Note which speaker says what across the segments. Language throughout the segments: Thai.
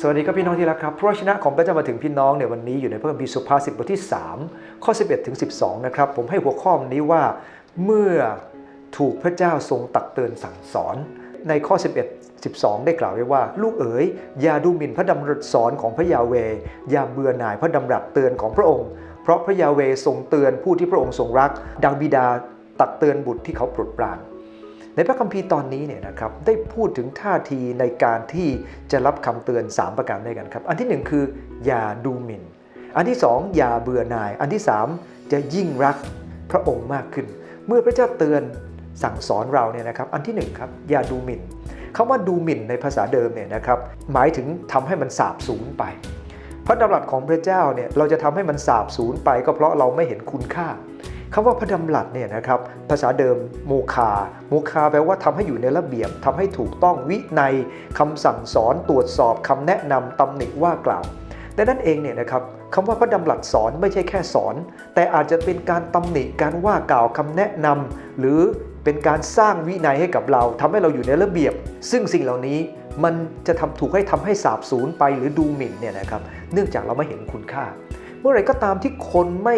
Speaker 1: สวัสดีครับพี่น้องที่รักครับพระวจนะของพระเจ้ามาถึงพี่น้องในวันนี้อยู่ในพระคัมภีร์สุภาษิตบทที่ 3 ข้อ 11ถึง12 นะครับ ผมให้หัวข้อนี้ว่า เมื่อถูกพระเจ้าทรงตักเตือนสั่งสอน ในข้อ 11 12 ได้กล่าวไว้ว่า ลูกเอ๋ยอย่าดูหมิ่นพระดำรัสสอนของพระยาเวอย่าเบื่อหน่ายพระดำรัสเตือนของพระองค์ เพราะพระยาเวทรงเตือนผู้ที่พระองค์ทรงรัก ดังบิดาตักเตือนบุตรที่เขาโปรดปราน ในพระคัมภีร์ตอนนี้เนี่ยนะครับได้พูดถึงท่าทีในการที่จะรับคำเตือน 3 ประการด้วยกันครับ อันทีหนึ่1 คืออย่าดูหมิ่น อันที่ 2 อย่าเบื่อหน่าย อันที่ 3 จะยิ่งรักพระองค์มากขึ้น เมื่อพระเจ้าเตือนสั่งสอนเราเนี่ยนะครับ อันที่ 1 ครับ อย่าดูหมิ่นคำว่าดูหมิ่นในภาษาเดิมเนี่ยนะครับหมายถึงทำให้มันสาบสูญไป พระดำรัสของพระเจ้าเนี่ยเราจะทำให้มันสาบสูญไป ก็เพราะเราไม่เห็นคุณค่า คำว่าพระดำรัสเนี่ยนะครับภาษาเดิมโมคาโมคาแปลว่าทำให้อยู่ในระเบียบทำให้ถูกต้องวินัยคำสั่งสอนตรวจสอบคำแนะนำตำหนิว่ากล่าวแต่นั่นเองเนี่ยนะครับคำว่าพระดำรัสสอนไม่ใช่แค่สอน แต่อาจจะเป็นการตำหนิการว่ากล่าวคำแนะนำหรือเป็นการสร้างวินัยให้กับเราทำให้เราอยู่ในระเบียบ ซึ่งสิ่งเหล่านี้มันจะทำถูกให้ทำให้สาบสูญไปหรือดูหมิ่นเนี่ยนะครับเนื่องจากเราไม่เห็นคุณค่า เมื่อไหรก็ตามที่คนไม่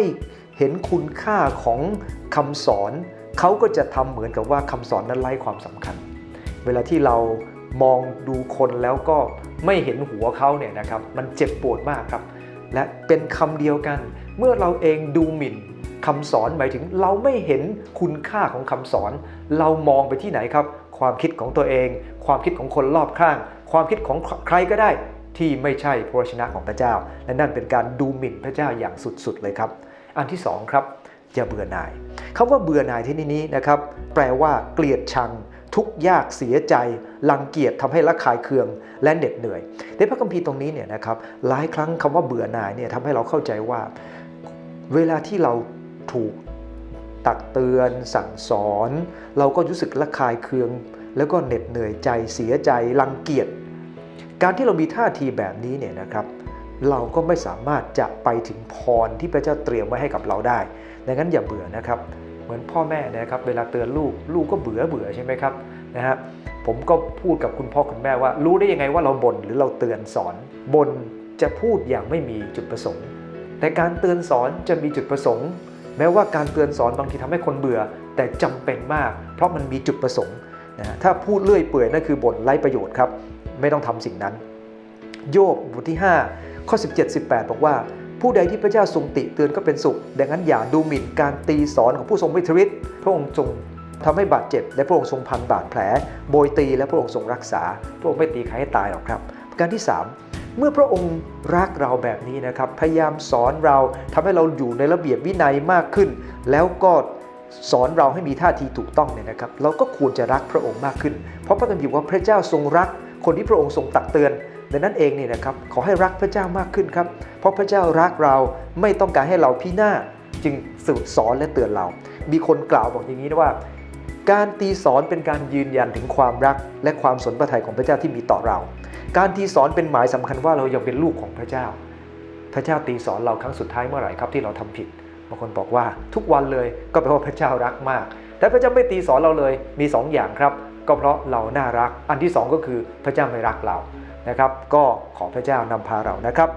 Speaker 1: เห็นคุณค่าของคำสอนเขาก็จะทำเหมือนกับว่าคำสอนนั้นไร้ความสำคัญ เวลาที่เรามองดูคนแล้วก็ไม่เห็นหัวเขาเนี่ยนะครับมันเจ็บปวดมากครับ และเป็นคำเดียวกัน เมื่อเราเองดูหมิ่นคำสอนหมายถึงเราไม่เห็นคุณค่าของคำสอน เรามองไปที่ไหนครับ ความคิดของตัวเอง ความคิดของคนรอบข้าง ความคิดของใครก็ได้ที่ไม่ใช่พระวจนะของพระเจ้า และนั่นเป็นการดูหมิ่นพระเจ้าอย่างสุดๆเลยครับ อันที่สองครับอย่าเบื่อหน่ายคำว่าเบื่อหน่ายที่นี้นะครับ แปลว่าเกลียดชัง ทุกยากเสียใจรังเกียจทำให้ละคายเคืองและเหน็ดเหนื่อย ในพระคัมภีร์ตรงนี้เนี่ยนะครับหลายครั้งคำว่าเบื่อหน่ายเนี่ยทำให้เราเข้าใจว่า เวลาที่เราถูกตักเตือน สั่งสอน เราก็รู้สึกละคายเคือง แล้วก็เหน็ดเหนื่อยใจเสียใจรังเกียจการที่เรามีท่าทีแบบนี้เนี่ยนะครับ เราก็ไม่สามารถจะไปถึงพรที่พระเจ้าเตรียมไว้ให้กับเราได้ ดังนั้นอย่าเบื่อนะครับ เหมือนพ่อแม่นะครับ เวลาเตือนลูก ลูกก็เบื่อเบื่อใช่ไหมครับนะฮะผมก็พูดกับคุณพ่อคุณแม่ว่า รู้ได้ยังไงว่าเราบ่นหรือเราเตือนสอนบ่นจะพูดอย่างไม่มีจุดประสงค์ แต่การเตือนสอนจะมีจุดประสงค์ แม้ว่าการเตือนสอนบางทีทำให้คนเบื่อ แต่จำเป็นมาก เพราะมันมีจุดประสงค์นะถ้าพูดเลื่อยเปื่อยนั่นคือบ่นไร้ประโยชน์ครับ ไม่ต้องทำสิ่งนั้น โยบบทที่ 5 ข้อ 17 18 บอกว่า ผู้ใดที่พระเจ้าทรงติเตือนก็เป็นสุข ดังนั้นอย่าดูหมิ่นการตีสอนของผู้ทรงวิทริตพระองค์ทรงทำให้บาดเจ็บ และพระองค์ทรงพันบาดแผล โบยตีและพระองค์ทรงรักษา พระองค์ไม่ตีใครให้ตายหรอกครับ ประการที่ 3เมื่อพระองค์รักเราแบบนี้นะครับ พยายามสอนเราทำให้เราอยู่ในระเบียบวินัยมากขึ้น แล้วก็สอนเราให้มีท่าทีถูกต้องเนี่ยนะครับ เราก็ควรจะรักพระองค์มากขึ้น เพราะพระคัมภีร์ว่าพระเจ้าทรงรัก คนที่พระองค์ทรงตักเตือน ดังนั้นเองเนี่ยนะครับขอให้รักพระเจ้ามากขึ้นครับ เพราะพระเจ้ารักเราไม่ต้องการให้เราพินาศจึงสื่อสอนและเตือนเรา มีคนกล่าวบอกอย่างนี้นะว่า การตีสอนเป็นการยืนยันถึงความรัก และความสนพระทัยของพระเจ้าที่มีต่อเรา การตีสอนเป็นหมายสำคัญว่าเรายังเป็นลูกของพระเจ้า พระเจ้าตีสอนเราครั้งสุดท้ายเมื่อไหร่ครับที่เราทำผิดบางคนบอกว่าทุกวันเลยก็แปลว่าพระเจ้ารักมาก แต่พระเจ้าไม่ตีสอนเราเลยมีสองอย่างครับ ก็เพราะเราน่ารัก อันที่สองก็คือพระเจ้าไม่รักเรา นะครับก็ขอพระเจ้านำพาเรานะครับ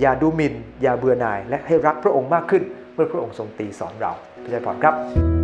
Speaker 1: อย่าดูหมิน่นอย่าเบื่อหน่ายและให้รักพระองค์มากขึ้นเมื่อพระองค์ทรงตีสอนเราพระเจ้าพรครับ